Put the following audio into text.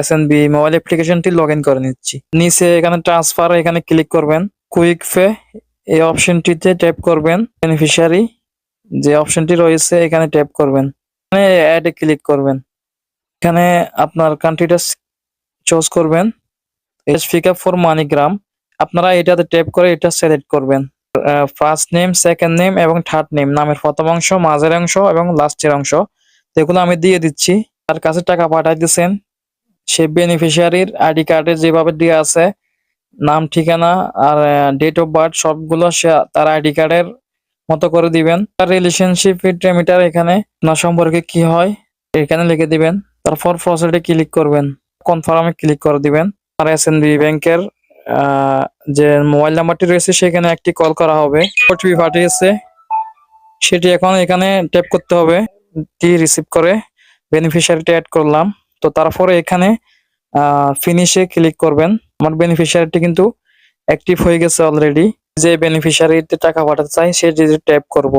S N B mobile অ্যাপ্লিকেশনটি log in করে নিচ্ছি। নিচে এখানে ট্রান্সফার এখানে ক্লিক করবেন। কুইক পে এই অপশনটিতে ট্যাপ করবেন। বেনিফিশিয়ারি যে অপশনটি রয়েছে, এখানে ট্যাপ করবেন। এখানে অ্যাডে ক্লিক করবেন। এখানে আপনার কান্ট্রিটা চুজ করবেন। As pick up for MoneyGram আপনারা এটাতে ট্যাপ করে এটা সিলেক্ট করবেন। ফার্স্ট নেম সেকেন্ড নেম এবং থার্ড নেম নামের প্রথম অংশ, মাঝের অংশ এবং লাস্টের অংশ। এগুলো আমি দিয়ে দিচ্ছি। তার কাছে টাকা পাঠাই দিচ্ছেন সে বেনিফিশিয়ারির আইডি কার্ডে যেভাবে দেওয়া আছে, নাম, ঠিকানা আর ডেট অফ বার্থ সবগুলো সে তার আইডি কার্ডের মতো করে দিবেন। তার রিলেশনশিপ মিটার এখানে না সম্পর্কে কি হয়, এখানে লিখে দিবেন। তারপর প্রসেসে ক্লিক করবেন। কনফার্মে ক্লিক করে দিবেন। আর এস ব্যাংকের যে মোবাইল নাম্বারটি রয়েছে সেখানে একটি কল করা হবে। ওটিপি পাঠিয়েছে সেটি এখন এখানে ট্যাপ করতে হবে। টি রিসিভ করে বেনিফিশিয়ারিটি অ্যাড করলাম। তো তারপরে এখানে ফিনিশে ক্লিক করবেন। আমার বেনিফিশিয়ারিটি কিন্তু অ্যাক্টিভ হয়ে গেছে অলরেডি যে বেনিফিশিয়ারিতে টাকা পাঠাতে চাই সেটি ট্যাপ করব।